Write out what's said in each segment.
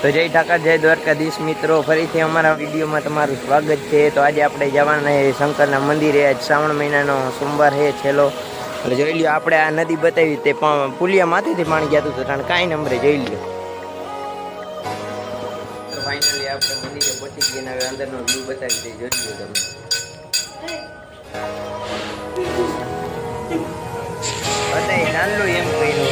તો જય ઠાકર, જય દ્વારકાધીશ. મિત્રો, ફરીથી અમારા વિડીયોમાં તમારું સ્વાગત છે. તો આજે આપણે જવાના શંકરના મંદિરે. આજ શ્રાવણ મહિનાનો સોમવાર છે છેલ્લો. એટલે જોઈ લ્યો, આપણે આ નદી બતાવી તે પુલિયા માથેથી પાણી જતું હતું, કારણ કાંઈ નંબરે જોઈ લ્યો. તો ફાઇનલી આપણે મંદિરે પહોંચી ગયા હવે અંદરનો વ્યૂ બતાવી દઈએ. જોઈ લ્યો તમે. નાનલું એમ કહીને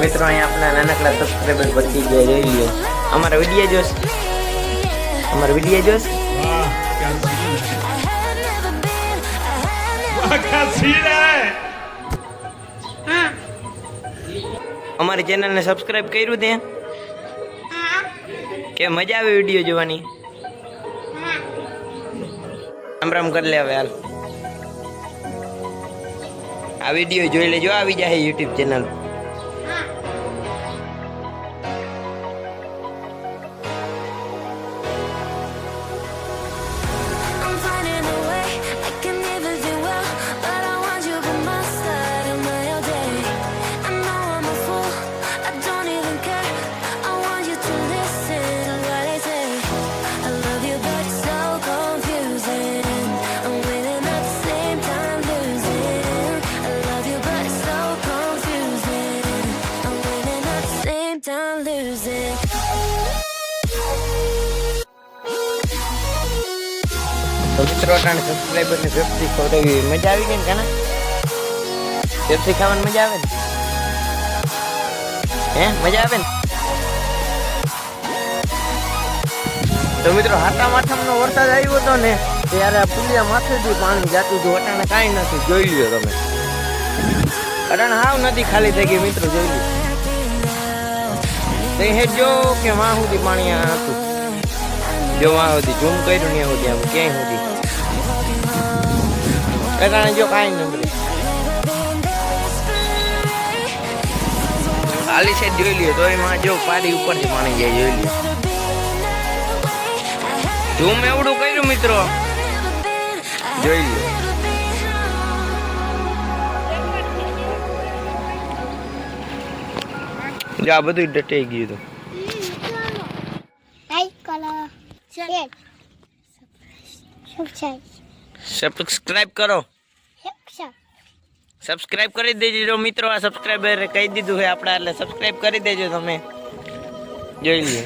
મિત્રો, અહીંયા આપણા નાનકડા સબસ્ક્રાઈબર પછી ગયા, જોઈ લ્યો. અમારા વીડિયો જોશ. અમારો વીડિયો જોશ? અમારી ચેનલને સબસ્ક્રાઈબ કર્યું તે? કે મજા આવે વીડિયો જોવાની? રામ રામ કરી લે હવે હાલ. આ વીડિયો જોઈ લેજો, આવી જાય યુટ્યુબ ચેનલ તો મિત્રો અટાણે સબસ્ક્રાઈબર નો વરસાદ આવ્યો હતો ને, ત્યારે પુલિયા માથેથી પાણી જાતું હતું, અટાણે કાંઈ નથી, જોઈ લ્યો તમે. અટાણે હાવ નથી ખાલી થઈ ગઈ, મિત્રો, જોઈ લ્યો. તે હેજો કે માં સુધી પાણી હતું. જો માં સુધી ઝૂમ કર્યું ને સુધી આમ ક્યાંય સુધી અટાણે જો કાંઈ નથી ખાલી છે જોઈ લ્યો તો એમાં જો પાડી ઉપરથી પાણી જાય જોઈ લ્યો ઝૂમ એવડું કર્યું મિત્રો જોઈ લ્યો જો આ બધું ડટાઈ ગયું હતું સબસ્ક્રાઇબ કરો. સબસ્ક્રાઇબ કરી દેજો મિત્રો આ સબસ્ક્રાઇબર કહી દીધું છે આપણે એટલે સબસ્ક્રાઇબ કરી દેજો તમે. જોઈ લઈએ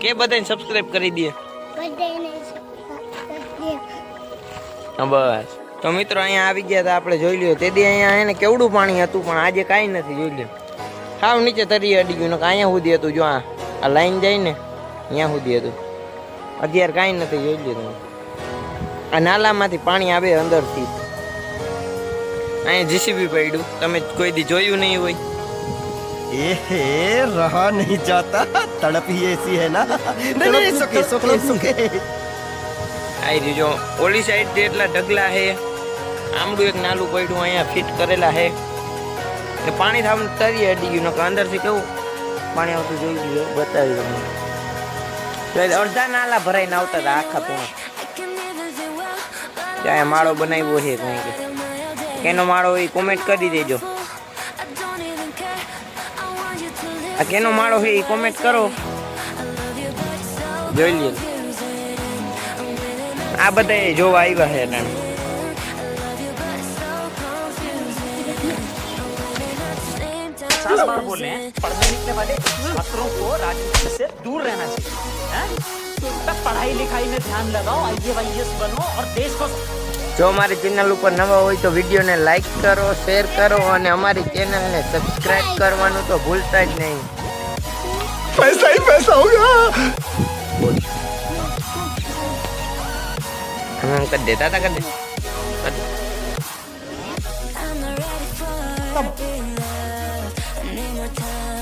કે બધાને સબસ્ક્રાઇબ કરી દે? બસ. તો મિત્રો અહીંયા આવી ગયા હતા આપણે જોઈ લ્યો. તે દી અહીંયા એને કેવડું પાણી હતું પણ આજે કાંઈ નથી જોઈ લ્યો. સાવ નીચે તરી અડી ગયું અહીંયા સુધી હતું જો આ લાઈન જાય ને અહીંયા સુધી હતું. અત્યારે કાંઈ નથી જોઈ લીધું આ નાલામાંથી પાણી આવે અંદરથી. અહીંયા જીસીબી પડ્યું. તમે કોઈ દી જોયું નહીં હોય. એ રહા નહીં જાતા. તડપી એસી હે ના. નહીં સુકે સુકે સુકે આઈ રીજો ઓલી સાઈડથી એટલા ઢગલા હે આમડું એક નાલું પડ્યું અહીંયા ફિટ કરેલા હે. કે પાણી થામ તરી અડી ગયું નકર અંદરથી કેવું? પાણી આવતું જોઈ ગયું બતાવી તમને. અડધા નાલા ભરાઈને આવતા હતા આખા પૂણા ત્યાં માળો બનાવ્યો છે કંઈક. કેનો માળો એ કોમેન્ટ કરી દેજો. આ કેનો માળો છે એ કોમેન્ટ કરો જોઈ winning આ બધા જોવા આવ્યા છે same time. पचास बार बोले हैं पढ़ने लिखने वाले छात्रों को राजनीति से दूर रहना चाहिए हैं? तो तब पढ़ाई लिखाई में ध्यान लगाओ आई वाई बनो और देश को જો અમારી ચેનલ ઉપર નવા હોય તો વિડીયોને લાઈક કરો શેર કરો અને અમારી ચેનલને સબસ્ક્રાઇબ કરવાનું તો ભૂલતા જ નહીં पैसा ही पैसा होगा હમ કરી દે તાતા કરી દે કરી દે.